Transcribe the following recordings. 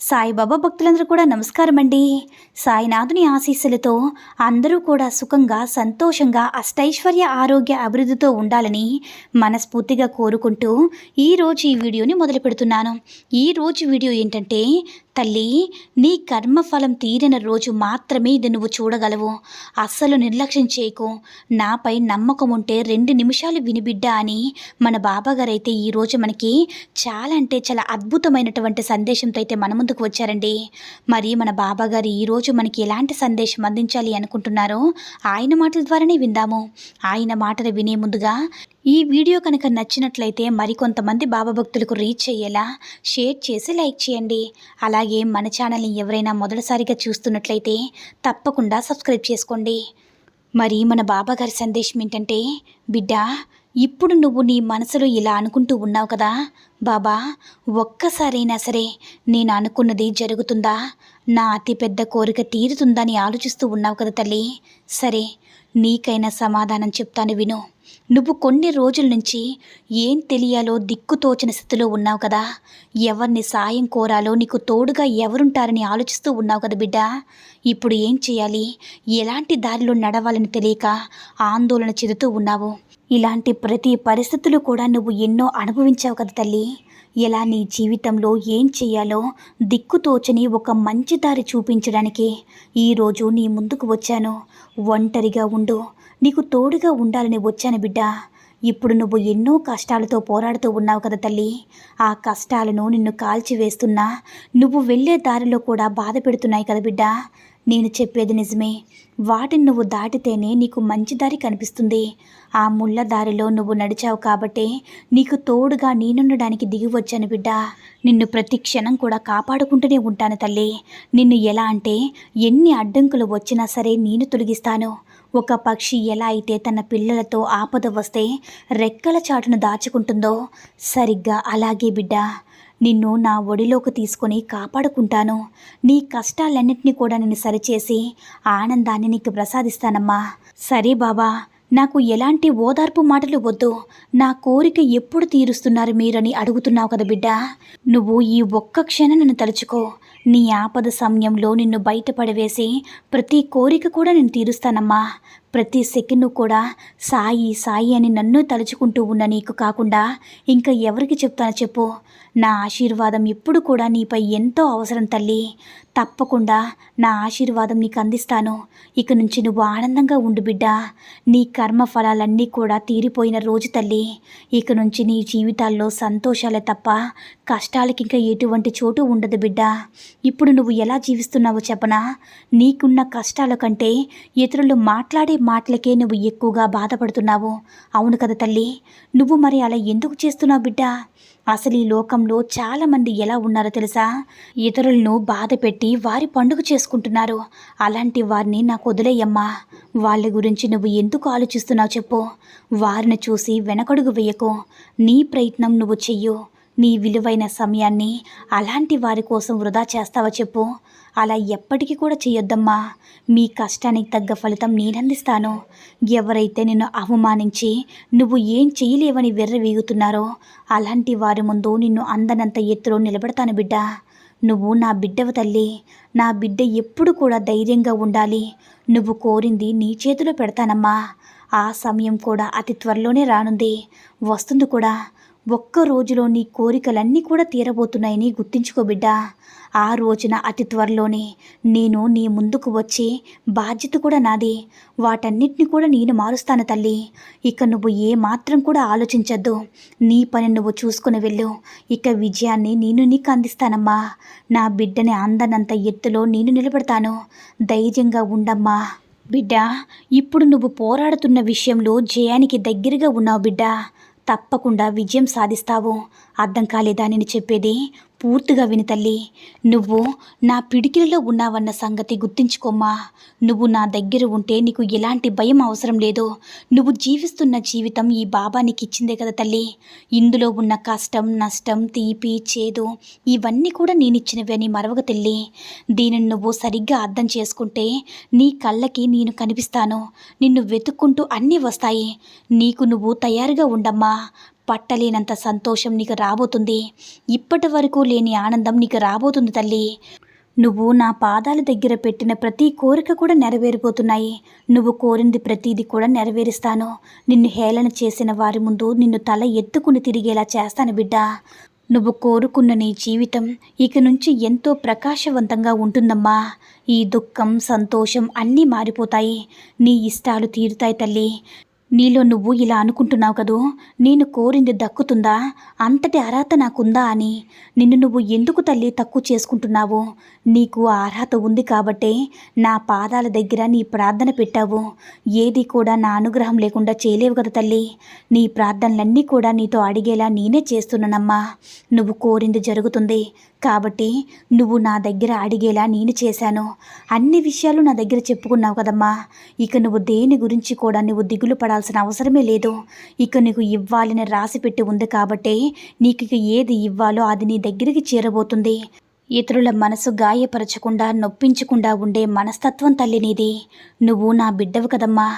సాయిబాబా భక్తులందరూ కూడా నమస్కారం అండి సాయినాథుని ఆశీస్సులతో అందరూ కూడా సుఖంగా సంతోషంగా అష్టైశ్వర్య ఆరోగ్య అభివృద్ధితో ఉండాలని మనస్ఫూర్తిగా కోరుకుంటూ ఈరోజు ఈ వీడియోని మొదలు పెడుతున్నాను. ఈరోజు వీడియో ఏంటంటే తల్లి నీ కర్మఫలం తీరిన రోజు మాత్రమే ఇది నువ్వు చూడగలవు. అస్సలు నిర్లక్ష్యం చేయకు. నాపై నమ్మకం ఉంటే రెండు నిమిషాలు వినిబిడ్డ అని మన బాబాగారు అయితే ఈరోజు మనకి చాలా అంటే చాలా అద్భుతమైనటువంటి సందేశంతో అయితే మన ముందుకు వచ్చారండి. మరి మన బాబాగారు ఈరోజు మనకి ఎలాంటి సందేశం అందించాలి అనుకుంటున్నారో ఆయన మాటల ద్వారానే విందాము. ఆయన మాటలు వినే ముందుగా ఈ వీడియో కనుక నచ్చినట్లయితే మరికొంతమంది బాబా భక్తులకు రీచ్ అయ్యేలా షేర్ చేసి లైక్ చేయండి. అలాగే మన ఛానల్ని ఎవరైనా మొదటిసారిగా చూస్తున్నట్లయితే తప్పకుండా సబ్స్క్రైబ్ చేసుకోండి. మరి మన బాబా గారి సందేశం ఏంటంటే బిడ్డ ఇప్పుడు నువ్వు నీ మనసులో ఇలా అనుకుంటూ ఉన్నావు కదా బాబా ఒక్కసారైనా సరే నేను అనుకున్నది జరుగుతుందా? నా అతిపెద్ద కోరిక తీరుతుందని ఆలోచిస్తూ ఉన్నావు కదా తల్లి. సరే నీకైనా సమాధానం చెప్తాను విను. నువ్వు కొన్ని రోజుల నుంచి ఏం తెలియాలో దిక్కుతోచిన స్థితిలో ఉన్నావు కదా. ఎవరిని సాయం కోరాలో నీకు తోడుగా ఎవరుంటారని ఆలోచిస్తూ ఉన్నావు కదా బిడ్డ. ఇప్పుడు ఏం చేయాలి? ఎలాంటి దారిలో నడవాలని తెలియక ఆందోళన చెందుతూ ఉన్నావు. ఇలాంటి ప్రతి పరిస్థితులు కూడా నువ్వు ఎన్నో అనుభవించావు కదా తల్లి. ఎలా నీ జీవితంలో ఏం చేయాలో దిక్కుతోచని ఒక మంచి దారి చూపించడానికి ఈరోజు నీ ముందుకు వచ్చాను. ఒంటరిగా ఉండు. నీకు తోడుగా ఉండాలని వచ్చాను బిడ్డ. ఇప్పుడు నువ్వు ఎన్నో కష్టాలతో పోరాడుతూ ఉన్నావు కదా తల్లి. ఆ కష్టాలను నిన్ను కాల్చివేస్తున్నా నువ్వు వెళ్ళే దారిలో కూడా బాధ పెడుతున్నాయి కదా బిడ్డ. నేను చెప్పేది నిజమే. వాటిని నువ్వు దాటితేనే నీకు మంచి దారి కనిపిస్తుంది. ఆ ముళ్ళ దారిలో నువ్వు నడిచావు కాబట్టే నీకు తోడుగా నేనుండడానికి దిగి వచ్చాను బిడ్డ. నిన్ను ప్రతి క్షణం కూడా కాపాడుకుంటూనే ఉంటాను తల్లి. నిన్ను ఎలా అంటే ఎన్ని అడ్డంకులు వచ్చినా సరే నేను తొలగిస్తాను. ఒక పక్షి ఎలా అయితే తన పిల్లలతో ఆపద వస్తే రెక్కల చాటును దాచుకుంటుందో సరిగ్గా అలాగే బిడ్డ. నిన్ను నా ఒడిలోకి తీసుకొని కాపాడుకుంటాను. నీ కష్టాలన్నింటినీ కూడా నేను సరిచేసి ఆనందాన్ని నీకు ప్రసాదిస్తానమ్మా. సరే బాబా నాకు ఎలాంటి ఓదార్పు మాటలు వద్దు. నా కోరిక ఎప్పుడు తీరుస్తున్నారు మీరని అడుగుతున్నావు కదా బిడ్డ. నువ్వు ఈ ఒక్క క్షణం నన్ను తలుచుకో. నీ ఆపద సమయంలో నిన్ను బయటపడవేసి ప్రతి కోరిక కూడా నేను తీరుస్తానమ్మా. ప్రతి సెకండ్ కూడా సాయి సాయి అని నన్ను తలుచుకుంటూ ఉన్న నీకు కాకుండా ఇంకా ఎవరికి చెప్తాను చెప్పు. నా ఆశీర్వాదం ఎప్పుడు కూడా నీపై ఎంతో అవసరం తల్లి. తప్పకుండా నా ఆశీర్వాదం నీకు అందిస్తాను. ఇక నుంచి నువ్వు ఆనందంగా ఉండు బిడ్డ. నీ కర్మ ఫలాలన్నీ కూడా తీరిపోయిన రోజు తల్లి. ఇక నుంచి నీ జీవితాల్లో సంతోషాలే తప్ప కష్టాలకి ఇంకా ఎటువంటి చోటు ఉండదు బిడ్డ. ఇప్పుడు నువ్వు ఎలా జీవిస్తున్నావో చెప్పనా? నీకున్న కష్టాల కంటే ఇతరులు మాట్లాడే మాటలకే నువ్వు ఎక్కువగా బాధపడుతున్నావు. అవును కదా తల్లి. నువ్వు మరి అలా ఎందుకు చేస్తున్నావు బిడ్డ? అసలు ఈ లోకంలో చాలామంది ఎలా ఉన్నారో తెలుసా? ఇతరులను బాధ పెట్టి వారి పండుగ చేసుకుంటున్నారు. అలాంటి వారిని నాకు వదిలేయమ్మా. వాళ్ళ గురించి నువ్వు ఎందుకు ఆలోచిస్తున్నావు చెప్పు. వారిని చూసి వెనకడుగు వేయకు. నీ ప్రయత్నం నువ్వు చెయ్యు. నీ విలువైన సమయాన్ని అలాంటి వారి కోసం వృధా చేస్తావా చెప్పు? అలా ఎప్పటికీ కూడా చేయొద్దమ్మా మీ కష్టానికి తగ్గ ఫలితం నేనందిస్తాను. ఎవరైతే నిన్ను అవమానించి నువ్వు ఏం చేయలేవని వెర్రవీగుతున్నారో అలాంటి వారి ముందు నిన్ను అందనంత ఎత్తులో నిలబెడతాను బిడ్డ. నువ్వు నా బిడ్డవ తల్లి. నా బిడ్డ ఎప్పుడు కూడా ధైర్యంగా ఉండాలి. నువ్వు కోరింది నీ చేతిలో పెడతానమ్మా. ఆ సమయం కూడా అతి త్వరలోనే రానుంది. వస్తుంది కూడా. ఒక్క రోజులో నీ కోరికలన్నీ కూడా తీరబోతున్నాయని గుర్తించుకో బిడ్డా. ఆ రోజున అతి త్వరలోనే నేను నీ ముందుకు వచ్చి బాధ్యత కూడా నాది. వాటన్నిటిని కూడా నేను మారుస్తాను తల్లి. ఇక నువ్వు ఏ మాత్రం కూడా ఆలోచించద్దు. నీ పని నువ్వు చూసుకుని వెళ్ళు. ఇక విజయాన్ని నేను నీకు అందిస్తానమ్మా. నా బిడ్డని అందనంత ఎత్తులో నేను నిలబెడతాను. ధైర్యంగా ఉండమ్మా. బిడ్డ ఇప్పుడు నువ్వు పోరాడుతున్న విషయంలో జయానికి దగ్గరగా ఉన్నావు బిడ్డ. తప్పకుండా విజయం సాధిస్తావు. అర్థం కాలేదా నేను చెప్పేది? పూర్తిగా విని తల్లి. నువ్వు నా పిడికిలలో ఉన్నావన్న సంగతి గుర్తించుకోమ్మా. నువ్వు నా దగ్గర ఉంటే నీకు ఎలాంటి భయం అవసరం లేదు. నువ్వు జీవిస్తున్న జీవితం ఈ బాబా నీకు ఇచ్చిందే కదా తల్లి. ఇందులో ఉన్న కష్టం నష్టం తీపి చేదు ఇవన్నీ కూడా నేను ఇచ్చినవి అని మరవక తల్లి. దీనిని నువ్వు సరిగ్గా అర్థం చేసుకుంటే నీ కళ్ళకి నేను కనిపిస్తాను. నిన్ను వెతుక్కుంటూ అన్నీ వస్తాయి. నీకు నువ్వు తయారుగా ఉండమ్మా. పట్టలేనంత సంతోషం నీకు రాబోతుంది. ఇప్పటి వరకు లేని ఆనందం నీకు రాబోతుంది తల్లి. నువ్వు నా పాదాల దగ్గర పెట్టిన ప్రతి కోరిక కూడా నెరవేరిపోతున్నాయి. నువ్వు కోరింది ప్రతిదీ కూడా నెరవేరుస్తాను. నిన్ను హేళన చేసిన వారి ముందు నిన్ను తల ఎత్తుకుని తిరిగేలా చేస్తాను బిడ్డ. నువ్వు కోరుకున్న నీ జీవితం ఇక నుంచి ఎంతో ప్రకాశవంతంగా ఉంటుందమ్మా. ఈ దుఃఖం సంతోషం అన్నీ మారిపోతాయి. నీ ఇష్టాలు తీరుతాయి తల్లి. నీలో నువ్వు ఇలా అనుకుంటున్నావు కదూ? నేను కోరింది దక్కుతుందా? అంతటి అర్హత నాకుందా అని? నిన్ను నువ్వు ఎందుకు తల్లి తక్కువ చేసుకుంటున్నావు? నీకు ఆ అర్హత ఉంది కాబట్టే నా పాదాల దగ్గర నీ ప్రార్థన పెట్టావు. ఏది కూడా నా అనుగ్రహం లేకుండా చేయలేవు కదా తల్లి. నీ ప్రార్థనలన్నీ కూడా నీతో అడిగేలా నేనే చేస్తున్నానమ్మా. నువ్వు కోరింది జరుగుతుంది కాబట్టి నువ్వు నా దగ్గర అడిగేలా నేను చేశాను. అన్ని విషయాలు నా దగ్గర చెప్పుకున్నావు కదమ్మా. ఇక నువ్వు దేని గురించి కూడా నువ్వు దిగులు పడాల్సిన అవసరమే లేదు. ఇక నీకు ఇవ్వాలని రాసి పెట్టి ఉంది కాబట్టి నీకు ఇక ఏది ఇవ్వాలో అది నీ దగ్గరికి చేరబోతుంది. ఇతరుల మనసు గాయపరచకుండా నొప్పించకుండా ఉండే మనస్తత్వం తల్లి నీది నువ్వు నా బిడ్డవు కదమ్మా.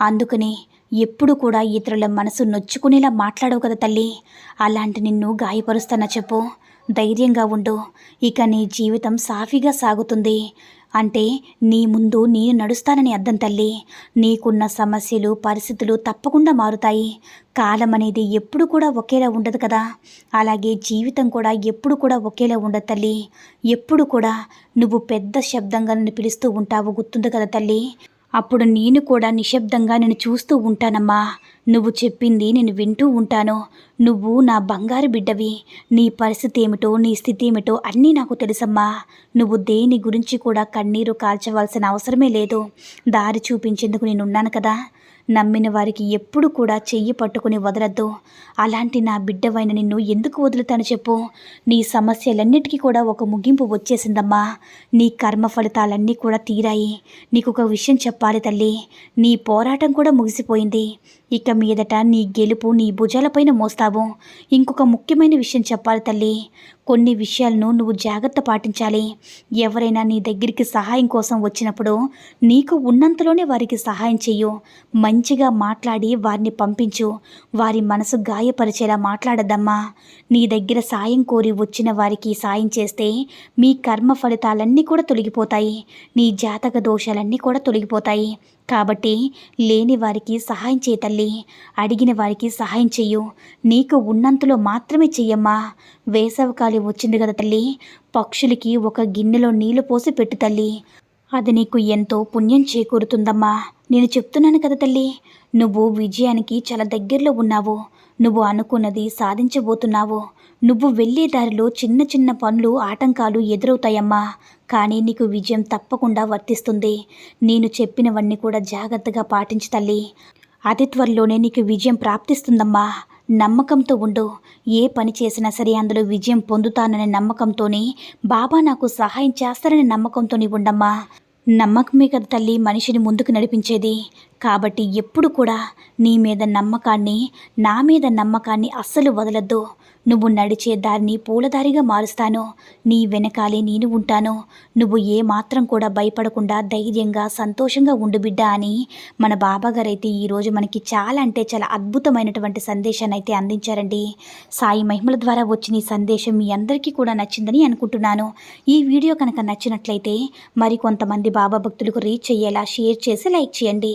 అందుకని ఎప్పుడు కూడా ఇతరుల మనసు నొచ్చుకునేలా మాట్లాడవు కదా తల్లి. అలాంటి నిన్ను గాయపరుస్తానా చెప్పు. ధైర్యంగా ఉండు. ఇక నీ జీవితం సాఫీగా సాగుతుంది. అంటే నీ ముందు నేను నడుస్తానని అర్థం తల్లి. నీకున్న సమస్యలు పరిస్థితులు తప్పకుండా మారుతాయి. కాలం అనేది ఎప్పుడు కూడా ఒకేలా ఉండదు కదా. అలాగే జీవితం కూడా ఎప్పుడు కూడా ఒకేలా ఉండదు తల్లి. ఎప్పుడు కూడా నువ్వు పెద్ద శబ్దంగా నన్ను పిలుస్తూ ఉంటావు గుర్తుంది కదా తల్లి? అప్పుడు నేను కూడా నిశ్శబ్దంగా నేను చూస్తూ ఉంటానమ్మా. నువ్వు చెప్పింది నేను వింటూ ఉంటాను. నువ్వు నా బంగారు బిడ్డవి. నీ పరిస్థితి ఏమిటో నీ స్థితి ఏమిటో అన్నీ నాకు తెలుసమ్మా. నువ్వు దేని గురించి కూడా కన్నీరు కాల్చవలసిన అవసరమే లేదు. దారి చూపించేందుకు నేను ఉన్నాను కదా. నమ్మిన వారికి ఎప్పుడు కూడా చెయ్యి పట్టుకుని వదలద్దు. అలాంటి నా బిడ్డవైన నిన్ను ఎందుకు వదులుతాను చెప్పు? నీ సమస్యలన్నిటికీ కూడా ఒక ముగింపు వచ్చేసిందమ్మా. నీ కర్మ ఫలితాలన్నీ కూడా తీరాయి. నీకు ఒక విషయం చెప్పాలి తల్లి. నీ పోరాటం కూడా ముగిసిపోయింది. ఇక మీదట నీ గెలుపు నీ భుజాలపైన మోస్తావు. ఇంకొక ముఖ్యమైన విషయం చెప్పాలి తల్లి. కొన్ని విషయాలను నువ్వు జాగ్రత్త పాటించాలి. ఎవరైనా నీ దగ్గరికి సహాయం కోసం వచ్చినప్పుడు నీకు ఉన్నంతలోనే వారికి సహాయం చెయ్యు. మంచిగా మాట్లాడి వారిని పంపించు. వారి మనసు గాయపరిచేలా మాట్లాడద్దమ్మా నీ దగ్గర సాయం కోరి వచ్చిన వారికి సాయం చేస్తే మీ కర్మ ఫలితాలన్నీ కూడా తొలగిపోతాయి. నీ జాతక దోషాలన్నీ కూడా తొలగిపోతాయి. కాబట్టి లేని వారికి సహాయం చేయ తల్లి. అడిగిన వారికి సహాయం చెయ్యు. నీకు ఉన్నంతలో మాత్రమే చెయ్యమ్మా. వేసవకాలి వచ్చింది కదా తల్లి. పక్షులకి ఒక గిన్నెలో నీళ్ళు పోసి పెట్టు తల్లి. అది నీకు ఎంతో పుణ్యం చేకూరుతుందమ్మా. నేను చెప్తున్నాను కదా తల్లి. నువ్వు విజయానికి చాలా దగ్గరలో ఉన్నావు. నువ్వు అనుకున్నది సాధించబోతున్నావు. నువ్వు వెళ్ళే దారిలో చిన్న చిన్న పనులు ఆటంకాలు ఎదురవుతాయమ్మా. కానీ నీకు విజయం తప్పకుండా వర్తిస్తుంది. నేను చెప్పినవన్నీ కూడా జాగ్రత్తగా పాటించు తల్లి. అతి త్వరలోనే నీకు విజయం ప్రాప్తిస్తుందమ్మా. నమ్మకంతో ఉండు. ఏ పని చేసినా సరే అందులో విజయం పొందుతాననే నమ్మకంతోనే బాబా నాకు సహాయం చేస్తారనే నమ్మకంతోనే ఉండమ్మా నమ్మకమే కదా తల్లి మనిషిని ముందుకు నడిపించేది. కాబట్టి ఎప్పుడు కూడా నీ మీద నమ్మకాన్ని నా మీద నమ్మకాన్ని అస్సలు వదలొద్దు. నువ్వు నడిచే దారిని పూలదారిగా మారుస్తాను. నీ వెనకాలే నేను ఉంటాను. నువ్వు ఏ మాత్రం కూడా భయపడకుండా ధైర్యంగా సంతోషంగా ఉండు బిడ్డ అని మన బాబాగారైతే ఈరోజు మనకి చాలా అంటే చాలా అద్భుతమైనటువంటి సందేశాన్ని అయితే అందించారండి. సాయి మహిమల ద్వారా వచ్చిన ఈ సందేశం మీ అందరికీ కూడా నచ్చిందని అనుకుంటున్నాను. ఈ వీడియో కనుక నచ్చినట్లయితే మరి కొంతమంది బాబా భక్తులకు రీచ్ అయ్యేలా షేర్ చేసి లైక్ చేయండి.